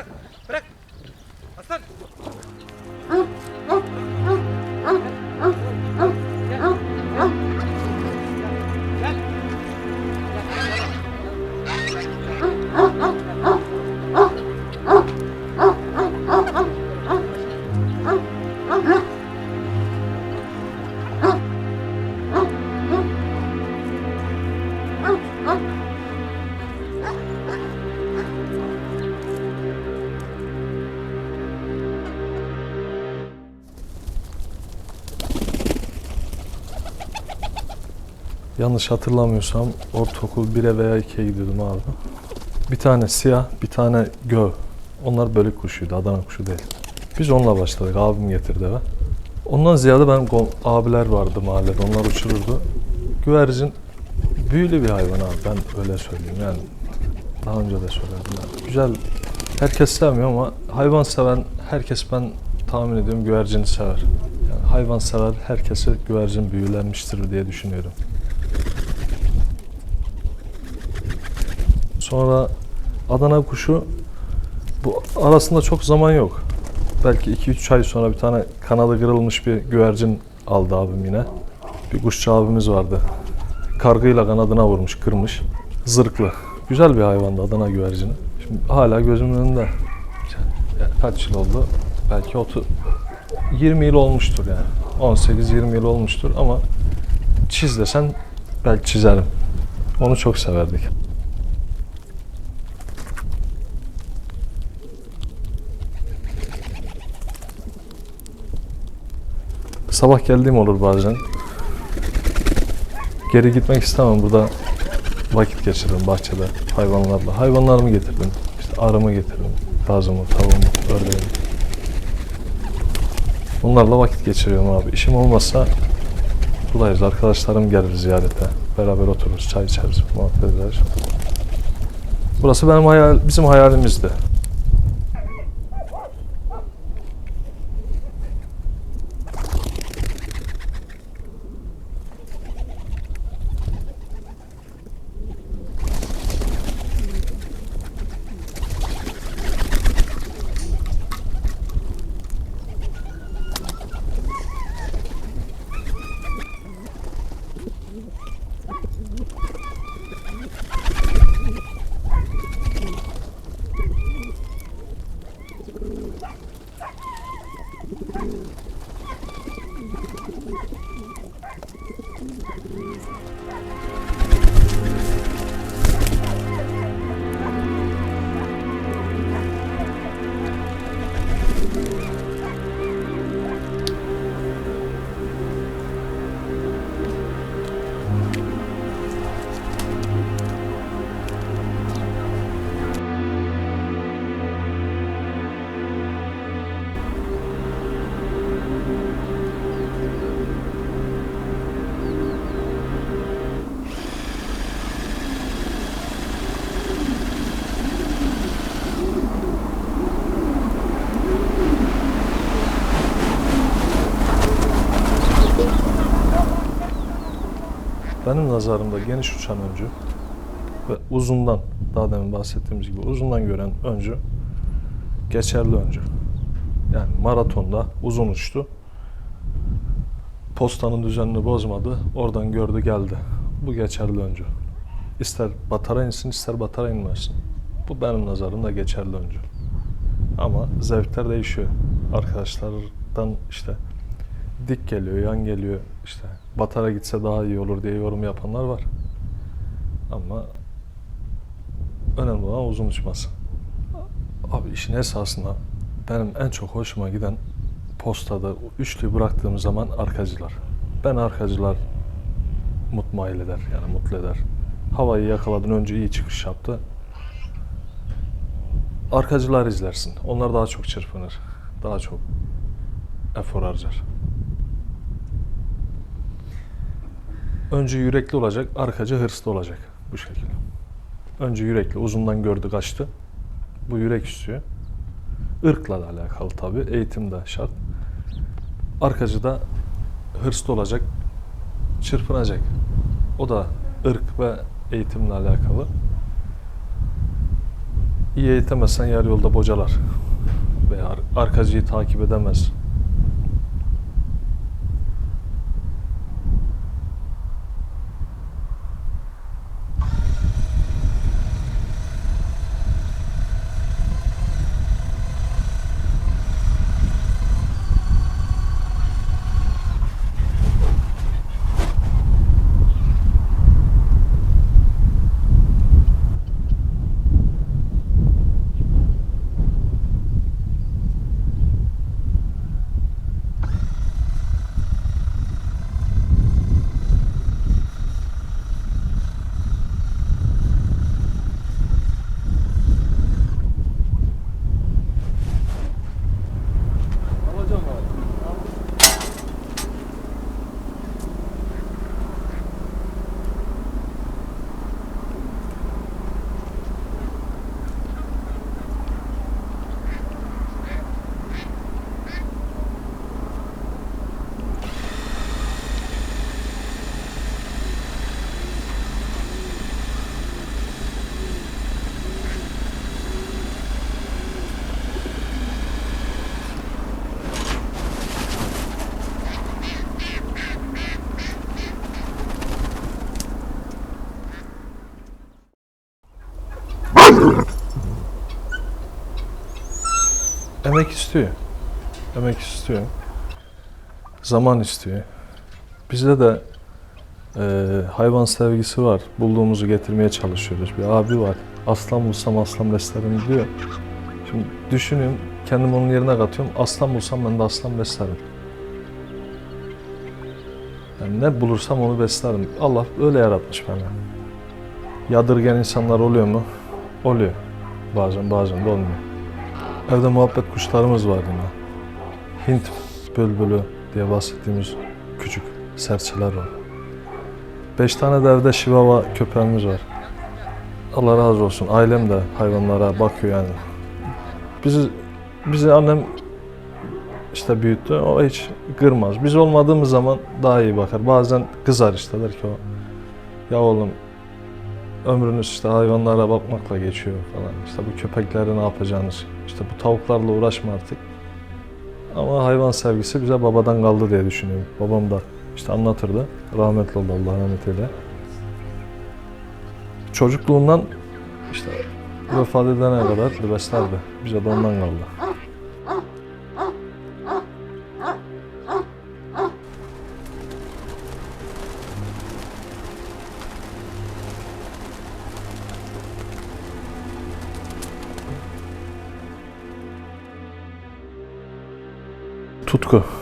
Bırak. Bırak. Aslan. Yanlış hatırlamıyorsam ortaokul 1'e veya 2'ye gidiyordum abi. Bir tane siyah, bir tane göv. Onlar bölük kuşuydu, Adana kuşu değil. Biz onunla başladık, abim getirdi eve. Ondan ziyade kom- abiler vardı mahallede, onlar uçururdu. Güvercin büyülü bir hayvan abi, ben öyle söyleyeyim yani. Daha önce de söyledim. Yani. Güzel, herkes sevmiyor ama hayvan seven herkes ben tahmin ediyorum güvercini sever. Yani hayvan sever herkese güvercin büyülenmiştir diye düşünüyorum. Sonra Adana kuşu bu arasında çok zaman yok. Belki 2-3 ay sonra bir tane kanadı kırılmış bir güvercin aldı abim yine. Bir kuşçu abimiz vardı. Kargıyla kanadına vurmuş, kırmış. Zırklı. Güzel bir hayvandı Adana güvercini. Şimdi hala gözümün önünde. Kaç yıl oldu? Belki 30 20 yıl olmuştur yani. 18-20 yıl olmuştur ama çiz desen belki çizerim. Onu çok severdik. Sabah geldiğim olur bazen. Geri gitmek istemem. Burada vakit geçiririm bahçede hayvanlarla. Hayvanlarımı getirdim. İşte arımı getirdim. Kazımı, tavuğumu, ördeğimi. Bunlarla vakit geçiriyorum abi. İşim olmazsa buradayız. Arkadaşlarım gelir ziyarete. Beraber otururuz, çay içeriz, muhabbet ederiz. Burası benim hayal, bizim hayalimizdi. Benim nazarımda geniş uçan öncü ve uzundan, daha demin bahsettiğimiz gibi uzundan gören öncü geçerli öncü. Yani maratonda uzun uçtu. Postanın düzenini bozmadı. Oradan gördü geldi. Bu geçerli öncü. İster batara insin ister batara inmesin. Bu benim nazarımda geçerli öncü. Ama zevkler değişiyor. Arkadaşlardan işte dik geliyor, yan geliyor. işte Batara gitse daha iyi olur diye yorum yapanlar var. Ama önemli olan uzun uçması. Abi işin esasında benim en çok hoşuma giden postada üçlü bıraktığım zaman arkacılar. Ben arkacılar mutmail eder yani mutlu eder. Havayı yakaladın önce iyi çıkış yaptı. Arkacılar izlersin. Onlar daha çok çırpınır. Daha çok efor harcar. Önce yürekli olacak, arkacı hırslı olacak bu şekilde. Önce yürekli, uzundan gördü kaçtı. Bu yürek istiyor. Irkla da alakalı tabii, eğitim de şart. Arkacı da hırslı olacak, çırpınacak. O da ırk ve eğitimle alakalı. İyi eğitemezsen yarı yolda bocalar. Veya ar- arkacıyı takip edemez. Emek istiyor. Emek istiyor. Zaman istiyor. Bizde de e, hayvan sevgisi var. Bulduğumuzu getirmeye çalışıyoruz. Bir abi var. Aslan bulsam aslan beslerim diyor. Şimdi düşünüyorum, kendimi onun yerine katıyorum. Aslan bulsam ben de aslan beslerim. Yani ne bulursam onu beslerim. Allah öyle yaratmış beni. Yadırgen insanlar oluyor mu? Oluyor. Bazen bazen de olmuyor. Evde muhabbet kuşlarımız var yine. Hint bülbülü diye bahsettiğimiz küçük serçeler var. Beş tane de evde şivava köpeğimiz var. Allah razı olsun. Ailem de hayvanlara bakıyor yani. Bizi, bizi annem işte büyüttü. O hiç kırmaz. Biz olmadığımız zaman daha iyi bakar. Bazen kızar işte der ki o. Ya oğlum ömrünüz işte hayvanlara bakmakla geçiyor falan. İşte bu köpekleri ne yapacağınız? İşte bu tavuklarla uğraşma artık. Ama hayvan sevgisi bize babadan kaldı diye düşünüyorum. Babam da işte anlatırdı. Rahmetli oldu Allah rahmet eyle. Çocukluğundan işte vefat edene kadar beslerdi. Bize de ondan kaldı. Tutku.